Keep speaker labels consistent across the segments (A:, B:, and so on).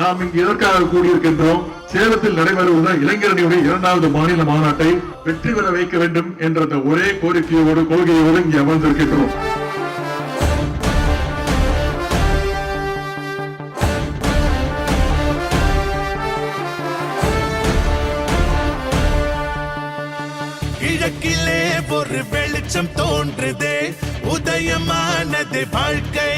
A: நாம் இங்கு எதற்காக கூடியிருக்கின்றோம்? சேலத்தில் நடைபெறுவதுதான் இளைஞரணியுடைய இரண்டாவது மாநில மாநாட்டை வெற்றி பெற வைக்க வேண்டும் என்ற ஒரே கோரிக்கையோடு கொள்கையோடு இங்கே அமர்ந்திருக்கின்றோம்.
B: கிழக்கிலே ஒரு வெளிச்சம் தோன்றுதே. உதயமானது வாழ்க்கை.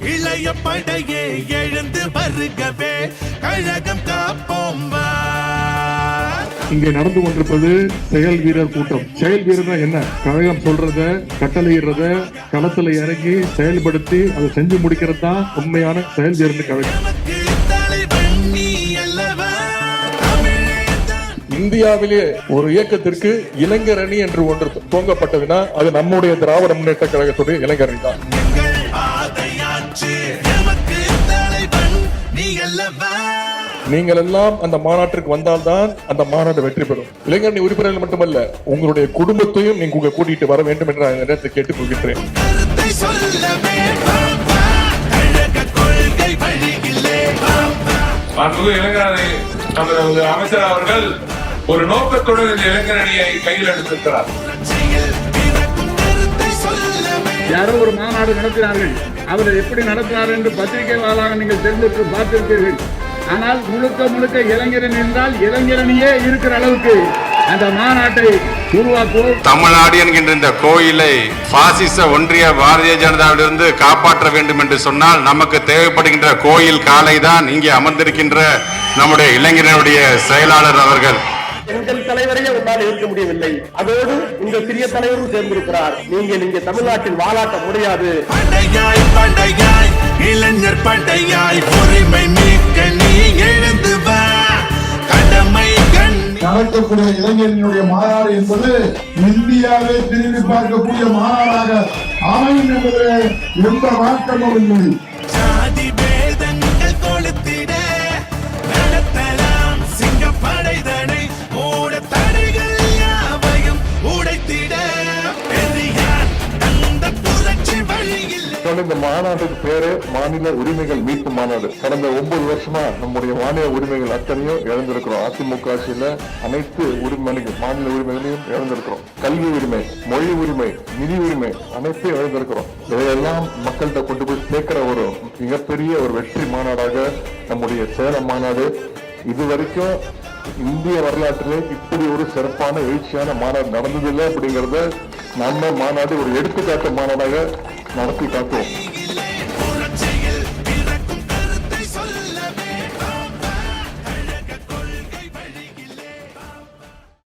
B: இளைய படையே எழுந்து வருகவே. கழகம் காப்போம்
A: இங்கே நடந்து கொண்டிருப்பது செயல் வீரர் கூட்டம். செயல் வீரர்னா என்ன? கழகம் சொல்றத கட்டளையிடுறத களத்துல இறங்கி செயல்படுத்தி அதை செஞ்சு முடிக்கிறது தான் உண்மையான செயல் வீரர் கழகம். இந்தியாவிலே ஒரு இயக்கத்திற்கு இளைஞர் அணி என்று ஒன்று துவங்கப்பட்டதுன்னா அது நம்முடைய திராவிட முன்னேற்ற கழகத்துடைய இளைஞர் அணி தான். நீங்கள் எல்லாம் அந்த மாநாட்டிற்கு வந்தால்தான் அந்த மாநாடு வெற்றி பெறும். இளைஞரணி உறுப்பினர்கள் மட்டுமல்ல உங்களுடைய குடும்பத்தையும் நீங்க உங்க கூட்டிட்டு வர வேண்டும் என்று நான் நேரத்தை நேரத்தில் கேட்டுக் கொள்கின்றேன்
C: இளைஞரணி நமது அமைச்சர் அவர்கள் ஒரு நோக்கத்துடன் இந்த இளைஞரணியை கையில் எடுத்திருக்கிறார்.
D: யாரோ ஒரு மாநாடு நடத்தினார்கள். அவர் எப்படி நடத்தினார் என்று பத்திரிகையாளராக நீங்கள் தெரிந்திருக்கு பார்த்திருப்பீர்கள் ஆனால் முழுக்க முழுக்க இளைஞரன் என்றால் இளைஞரணியே இருக்கிற அளவுக்கு அந்த மாநாட்டை உருவாக்குவோம்
E: தமிழ்நாடு என்கின்ற இந்த கோயிலை பாசிச ஒன்றிய பாரதிய ஜனதாவிலிருந்து காப்பாற்ற வேண்டும் என்று சொன்னால் நமக்கு தேவைப்படுகின்ற கோயில் காலை தான் இங்கே அமர்ந்திருக்கின்ற நம்முடைய இளைஞர்களுடைய செயலாளர் அவர்கள்.
F: எங்கள் தலைவரையே உன்னால் இருக்க முடியவில்லை. அதோடு இந்த சிறிய தலைவரும் சேர்ந்திருக்கிறார். நீங்கள் இங்கே தமிழ்நாட்டில் வாழாட்ட முடியாது.
B: இளைஞர் படையாய் உரிமை மீட்க நீ எழுந்து வா. கடமை கண்
G: நடக்கக்கூடிய இளைஞர்களுடைய மாநாடு என்பது இந்தியாவை திரும்பி பார்க்கக்கூடிய மாநாடாக அமையும் என்பதில் எந்த மாற்றமும் இல்லை.
B: அதனால
A: இந்த மாநாட்டுக்கு பேரு மாநில உரிமைகள் மீட்பு மாநாடு. கடந்த ஒன்பது வருஷமா நம்முடைய மாநில உரிமைகள் அத்தனையும் இழந்திருக்கிறோம். அதிமுக ஆட்சியில அனைத்து உரிமைகளையும் மாநில உரிமைகளையும் இழந்திருக்கிறோம். கல்வி உரிமை மொழி உரிமை நிதி உரிமை அனைத்தையும் இழந்திருக்கிறோம். இதையெல்லாம் மக்கள்கிட்ட கொண்டு போய் சேர்க்கிற ஒரு மிகப்பெரிய ஒரு வெற்றி மாநாடாக நம்முடைய சேலம் மாநாடு இது வரைக்கும் இந்திய வரலாற்றிலே இப்படி ஒரு சிறப்பான எழுச்சியான மாநாடு நடந்ததில்லை அப்படிங்கறத நம்ம மாநாடு ஒரு எடுத்துக்காட்டு மாநாடாக നടപ്പിലാക്കും